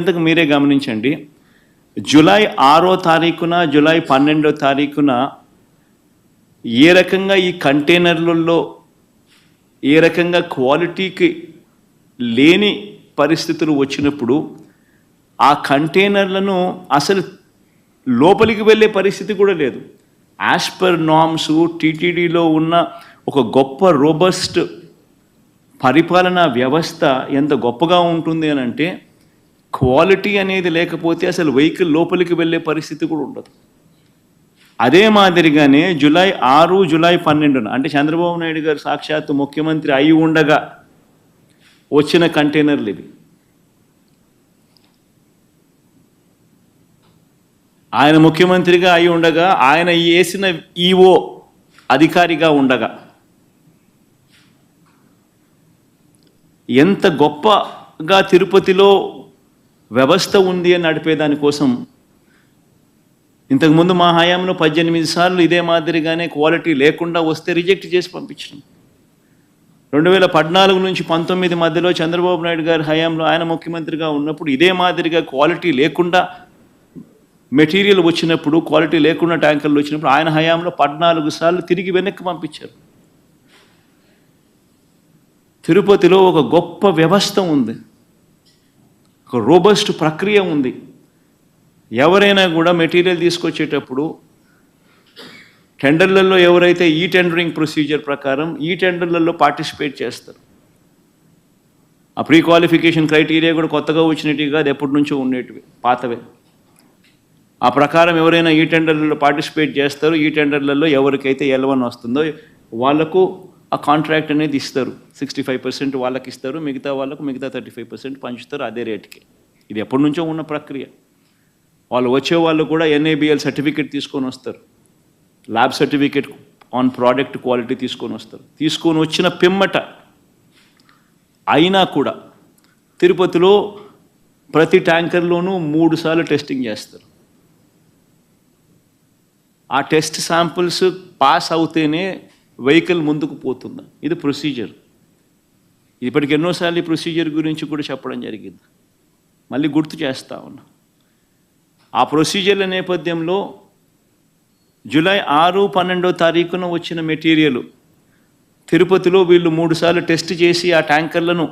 ఇంతకు మీరే గమనించండి జూలై ఆరో తారీఖున జూలై పన్నెండో తారీఖున ఏ రకంగా ఈ కంటైనర్లలో ఏ రకంగా క్వాలిటీకి లేని పరిస్థితులు వచ్చినప్పుడు ఆ కంటైనర్లను అసలు లోపలికి వెళ్ళే పరిస్థితి కూడా లేదు. యాజ్ పర్ నామ్స్ టీటీడీలో ఉన్న ఒక గొప్ప రోబస్ట్ పరిపాలనా వ్యవస్థ ఎంత గొప్పగా ఉంటుంది అని అంటే క్వాలిటీ అనేది లేకపోతే అసలు వెహికల్ లోపలికి వెళ్ళే పరిస్థితి కూడా ఉండదు. అదే మాదిరిగానే జులై ఆరు జులై పన్నెండున అంటే చంద్రబాబు నాయుడు గారు సాక్షాత్తు ముఖ్యమంత్రి అయి ఉండగా వచ్చిన కంటైనర్లు ఇవి. ఆయన ముఖ్యమంత్రిగా అయి ఉండగా ఆయన వేసిన ఈఓ అధికారిగా ఉండగా ఎంత గొప్పగా తిరుపతిలో వ్యవస్థ ఉంది అని నడిపేదాని కోసం ఇంతకుముందు మా హయాంలో పద్దెనిమిది సార్లు ఇదే మాదిరిగానే క్వాలిటీ లేకుండా వస్తే రిజెక్ట్ చేసి పంపించినాం రెండు వేల పద్నాలుగు నుంచి పంతొమ్మిది మధ్యలో చంద్రబాబు నాయుడు గారి హయాంలో ఆయన ముఖ్యమంత్రిగా ఉన్నప్పుడు ఇదే మాదిరిగా క్వాలిటీ లేకుండా మెటీరియల్ వచ్చినప్పుడు క్వాలిటీ లేకుండా ట్యాంకర్లు వచ్చినప్పుడు ఆయన హయాంలో పద్నాలుగు సార్లు తిరిగి వెనక్కి పంపించారు. తిరుపతిలో ఒక గొప్ప వ్యవస్థ ఉంది. ఒక రోబస్ట్ ప్రక్రియ ఉంది. ఎవరైనా కూడా మెటీరియల్ తీసుకొచ్చేటప్పుడు టెండర్లలో ఎవరైతే ఈ టెండరింగ్ ప్రొసీజర్ ప్రకారం ఈ టెండర్లలో పార్టిసిపేట్ చేస్తారు. ఆ ప్రీ క్వాలిఫికేషన్ క్రైటీరియా కూడా కొత్తగా వచ్చినట్టుగా అది ఎప్పటి నుంచో ఉండేటివి పాతవే. ఆ ప్రకారం ఎవరైనా ఈ టెండర్లలో పార్టిసిపేట్ చేస్తారు ఈ టెండర్లలో ఎవరికైతే ఎలవన్ వస్తుందో వాళ్ళకు ఆ కాంట్రాక్ట్ అనేది ఇస్తారు. సిక్స్టీ ఫైవ్ పర్సెంట్ వాళ్ళకి ఇస్తారు మిగతా వాళ్ళకు మిగతా థర్టీ ఫైవ్ పర్సెంట్ పంచుతారు అదే రేట్కి. ఇది ఎప్పటి నుంచో ఉన్న ప్రక్రియ. వాళ్ళు వచ్చే వాళ్ళు కూడా ఎన్ఏబిఎల్ సర్టిఫికేట్ తీసుకొని వస్తారు. Lab certificate on product quality తీసుకొని వస్తారు. తీసుకొని వచ్చిన పిమ్మట అయినా కూడా తిరుపతిలో ప్రతి ట్యాంకర్లోనూ మూడు సార్లు టెస్టింగ్ చేస్తారు. ఆ టెస్ట్ శాంపుల్స్ పాస్ అవుతేనే వెహికల్ ముందుకు పోతుంది? ఇది ప్రొసీజర్. ఇప్పటికి ఎన్నోసార్లు ఈ ప్రొసీజర్ గురించి కూడా చెప్పడం జరిగింది. మళ్ళీ గుర్తు చేస్తా ఉన్నా. ఆ ప్రొసీజర్ల నేపథ్యంలో జూలై ఆరు పన్నెండో తారీఖున వచ్చిన మెటీరియల్ తిరుపతిలో వీళ్ళు మూడుసార్లు టెస్ట్ చేసి ఆ ట్యాంకర్లను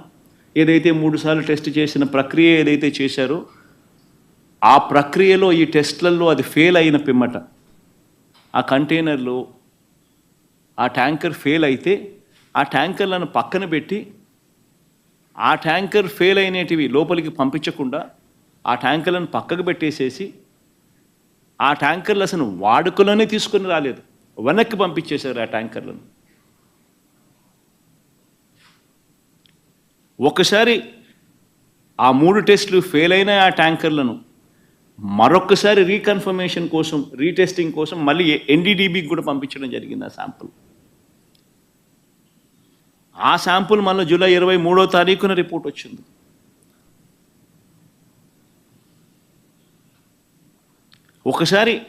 ఏదైతే మూడుసార్లు టెస్ట్ చేసిన ప్రక్రియ ఏదైతే చేశారో ఆ ప్రక్రియలో ఈ టెస్ట్లలో అది ఫెయిల్ అయిన పిమ్మట. ఆ కంటైనర్లో ఆ ట్యాంకర్ ఫెయిల్ అయితే ఆ ట్యాంకర్లను పక్కన పెట్టి ఆ ట్యాంకర్ ఫెయిల్ అయినటివి లోపలికి పంపించకుండా ఆ ట్యాంకర్లను పక్కకు పెట్టేసేసి ఆ ట్యాంకర్లు అసలు వాడుకలోనే తీసుకొని రాలేదు. వెనక్కి పంపించేశారు ఆ ట్యాంకర్లను. ఒకసారి ఆ మూడు టెస్టులు ఫెయిల్ అయిన ఆ ట్యాంకర్లను మరొకసారి రీకన్ఫర్మేషన్ కోసం రీటెస్టింగ్ కోసం మళ్ళీ ఎన్డీడీబీకి కూడా పంపించడం జరిగింది ఆ శాంపుల్ ఆ శాంపుల్ మళ్ళీ జూలై ఇరవై మూడో తారీఖున రిపోర్ట్ వచ్చింది. ఒకసారి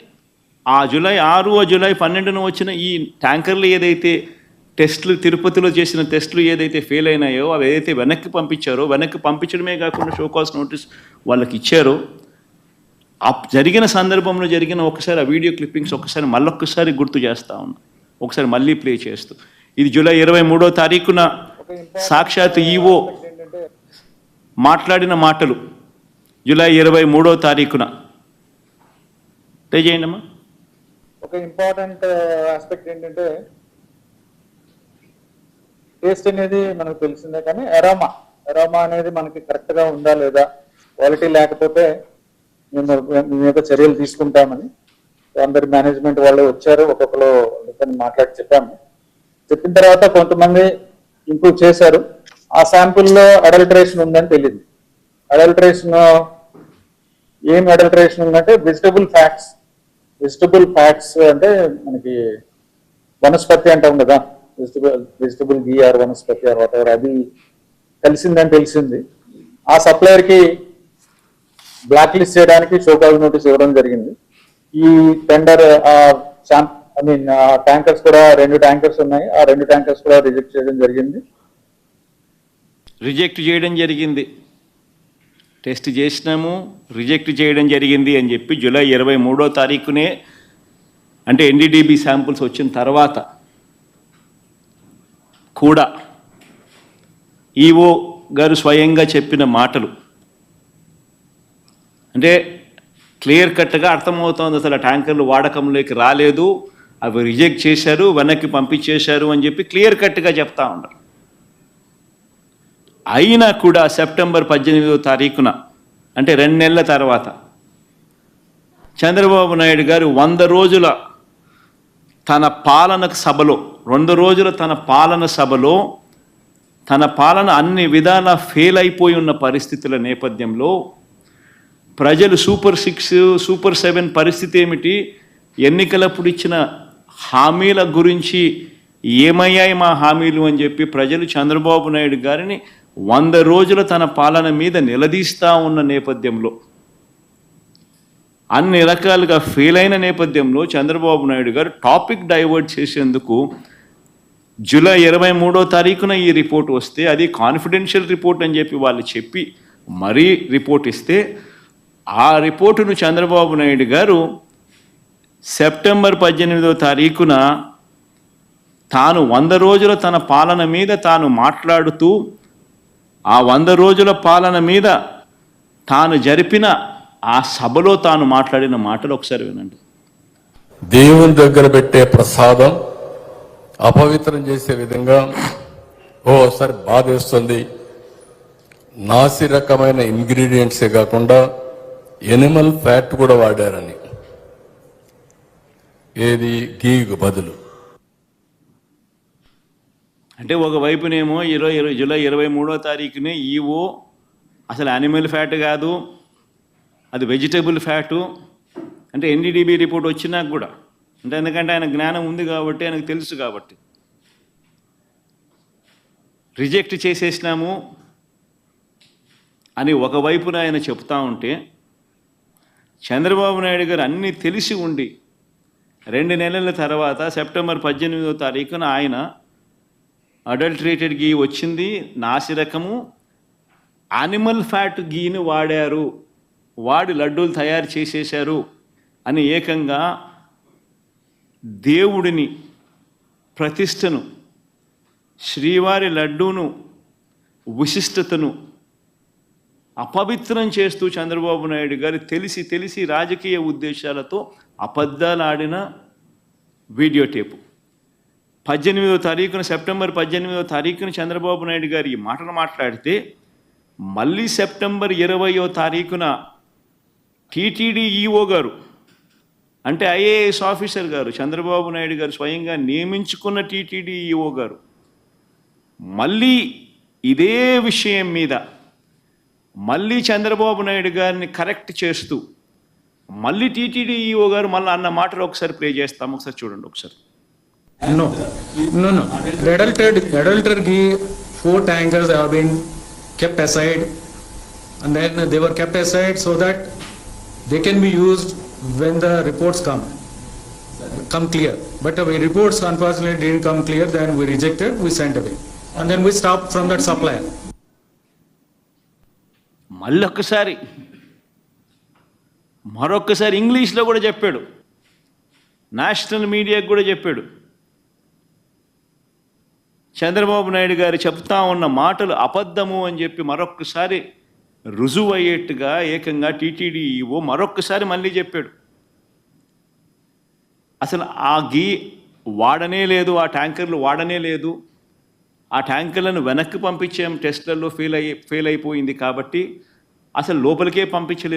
ఆ జూలై ఆరు జూలై పన్నెండున వచ్చిన ఈ ట్యాంకర్లు ఏదైతే టెస్టులు తిరుపతిలో చేసిన టెస్టులు ఏదైతే ఫెయిల్ అయినాయో అవి ఏదైతే వెనక్కి పంపించారో వెనక్కి పంపించడమే కాకుండా షోకాస్ నోటీస్ వాళ్ళకి ఇచ్చారో ఆ జరిగిన సందర్భంలో జరిగిన ఒకసారి ఆ వీడియో క్లిప్పింగ్స్ ఒకసారి మళ్ళొక్కసారి గుర్తు చేస్తా ఉన్నా. ఒకసారి మళ్ళీ ప్లే చేస్తూ. ఇది జూలై ఇరవై మూడో తారీఖున సాక్షాత్ ఈఓ మాట్లాడిన మాటలు జూలై ఇరవై మూడో తారీఖున. ప్లే చేయండి అమ్మా ఒక ఇంపార్టెంట్ ఆస్పెక్ట్ ఏంటంటే టేస్ట్ అనేది మనకు తెలిసిందే కానీ ఎరోమా ఎరోమా అనేది మనకి కరెక్ట్గా ఉందా లేదా? క్వాలిటీ లేకపోతే మేము మీ యొక్క చర్యలు తీసుకుంటామని అందరి మేనేజ్మెంట్ వాళ్ళు వచ్చారు ఒక్కొక్కరు మాట్లాడి చెప్పాము. చెప్పిన తర్వాత కొంతమంది ఇంప్రూవ్ చేశారు. ఆ శాంపుల్లో అడల్టరేషన్ ఉందని తెలియదు. అడల్టరేషన్ ఏం అడల్టరేషన్ ఉందంటే వెజిటబుల్ ఫ్యాట్స్ వెజిటబుల్ ఫ్యాట్స్ అంటే మనకి వనస్పతి అంటాం కదా. వెజిటబుల్ వెజిటబుల్ గీఆర్ వనస్పతి ఆర్ వాట్ అది కలిసిందని తెలిసింది. ఆ సప్లయర్కి బ్లాక్ లిస్ట్ చేయడానికి షోకాజ్ నోటీస్ ఇవ్వడం జరిగింది. ఈ టెండర్ ఐ మీన్ ట్యాంకర్స్ కూడా రెండు ట్యాంకర్స్ ఉన్నాయి. ఆ రెండు ట్యాంకర్స్ కూడా రిజెక్ట్ చేయడం జరిగింది. రిజెక్ట్ చేయడం జరిగింది. టెస్ట్ చేసినాము రిజెక్ట్ చేయడం జరిగింది అని చెప్పి జూలై ఇరవై మూడో తారీఖునే అంటే ఎన్డీడీబీ శాంపుల్స్ వచ్చిన తర్వాత కూడా ఈఓ గారు స్వయంగా చెప్పిన మాటలు. అంటే క్లియర్ కట్గా అర్థమవుతోంది అసలు ఆ ట్యాంకర్లు వాడకంలోకి రాలేదు. అవి రిజెక్ట్ చేశారు వెనక్కి పంపించేశారు అని చెప్పి క్లియర్ కట్గా చెప్తా ఉన్నారు. అయినా కూడా సెప్టెంబర్ పద్దెనిమిదో తారీఖున అంటే రెండు నెలల తర్వాత చంద్రబాబు నాయుడు గారు వంద రోజుల తన పాలన సభలో రెండు రోజుల తన పాలన సభలో తన పాలన అన్ని విధాల ఫెయిల్ అయిపోయి ఉన్న పరిస్థితుల నేపథ్యంలో ప్రజలు సూపర్ సిక్స్ సూపర్ సెవెన్ పరిస్థితి ఏమిటి ఎన్నికలప్పుడు ఇచ్చిన హామీల గురించి ఏమయ్యాయి మా హామీలు అని చెప్పి ప్రజలు చంద్రబాబు నాయుడు గారిని వంద రోజుల తన పాలన మీద నిలదీస్తా ఉన్న నేపథ్యంలో అన్ని రకాలుగా ఫెయిల్ అయిన నేపథ్యంలో చంద్రబాబు నాయుడు గారు టాపిక్ డైవర్ట్ చేసేందుకు జూలై ఇరవై మూడో తారీఖున ఈ రిపోర్ట్ వస్తే అది కాన్ఫిడెన్షియల్ రిపోర్ట్ అని చెప్పి వాళ్ళు చెప్పి మరీ రిపోర్ట్ ఇస్తే ఆ రిపోర్టును చంద్రబాబు నాయుడు గారు సెప్టెంబర్ పద్దెనిమిదో తారీఖున తాను వంద రోజుల తన పాలన మీద తాను మాట్లాడుతూ ఆ వంద రోజుల పాలన మీద తాను జరిపిన ఆ సభలో తాను మాట్లాడిన మాటలు ఒకసారి వినండి. దేవుని దగ్గర పెట్టే ప్రసాదం అపవిత్రం చేసే విధంగా ఓసారి బాధేస్తుంది నాసి రకమైన ఇంగ్రీడియంట్సే కాకుండా ఎనిమల్ ఫ్యాట్ కూడా వాడారని. ఏది? గీకు బదులు. అంటే ఒకవైపునేమో ఇరవై ఇరవై జూలై ఇరవై మూడో తారీఖునే ఈవో అసలు యానిమల్ ఫ్యాట్ కాదు అది వెజిటబుల్ ఫ్యాటు అంటే ఎన్డీడీబీ రిపోర్ట్ వచ్చినాక కూడా అంటే ఎందుకంటే ఆయన జ్ఞానం ఉంది కాబట్టి ఆయనకు తెలుసు కాబట్టి. రిజెక్ట్ చేసేసినాము అని ఒకవైపున ఆయన చెప్తా ఉంటే చంద్రబాబు నాయుడు గారు అన్నీ తెలిసి ఉండి రెండు నెలల తర్వాత సెప్టెంబర్ పద్దెనిమిదో తారీఖున ఆయన అడల్ట్రేటెడ్ గీ వచ్చింది నాసిరకము యానిమల్ ఫ్యాట్ గీని వాడారు. వాడి లడ్డూలు తయారు చేసేశారు అని ఏకంగా దేవుడిని ప్రతిష్టను శ్రీవారి లడ్డూను విశిష్టతను అపవిత్రం చేస్తూ చంద్రబాబు నాయుడు గారు తెలిసి తెలిసి రాజకీయ ఉద్దేశాలతో అబద్ధాలు ఆడిన వీడియో టేపు. పద్దెనిమిదో తారీఖున సెప్టెంబర్ పద్దెనిమిదో తారీఖున చంద్రబాబు నాయుడు గారు ఈ మాటలు మాట్లాడితే మళ్ళీ సెప్టెంబర్ ఇరవయో తారీఖున టీటీడీ ఈఓ గారు అంటే ఐఏఎస్ ఆఫీసర్ గారు చంద్రబాబు నాయుడు గారు స్వయంగా నియమించుకున్న టీటీడీ ఈఓ గారు మళ్ళీ ఇదే విషయం మీద మళ్ళీ చంద్రబాబు నాయుడు గారిని కరెక్ట్ చేస్తూ మళ్ళీ టీటీడీ ఈఓ గారు మళ్ళీ అన్న మాటలు ఒకసారి ప్లే చేస్తాం ఒకసారి చూడండి ఒకసారి No, no, no. The adulterated, adulterated ghee, four tankers have been kept aside and then they were kept aside so that they can be used when the reports come, come clear. But the reports unfortunately didn't come clear, then we rejected, we sent away. And then we stopped from that supplier. మళ్ళొక్కసారి మరొక్కసారి ఇంగ్లీష్లో కూడా చెప్పాడు. National మీడియాకు కూడా చెప్పాడు. చంద్రబాబు నాయుడు గారు చెప్తా ఉన్న మాటలు అబద్ధము అని చెప్పి మరొక్కసారి రుజువు అయ్యేట్టుగా ఏకంగా టీటీడీ ఈవో మరొక్కసారి మళ్ళీ చెప్పాడు. అసలు ఆ గీ వాడనే లేదు ఆ ట్యాంకర్లు వాడనే లేదు ఆ ట్యాంకర్లను వెనక్కి పంపించాం టెస్ట్లలో ఫెయిల్ అయ్యి ఫెయిల్ అయిపోయింది కాబట్టి అసలు లోపలికే పంపించలేదు.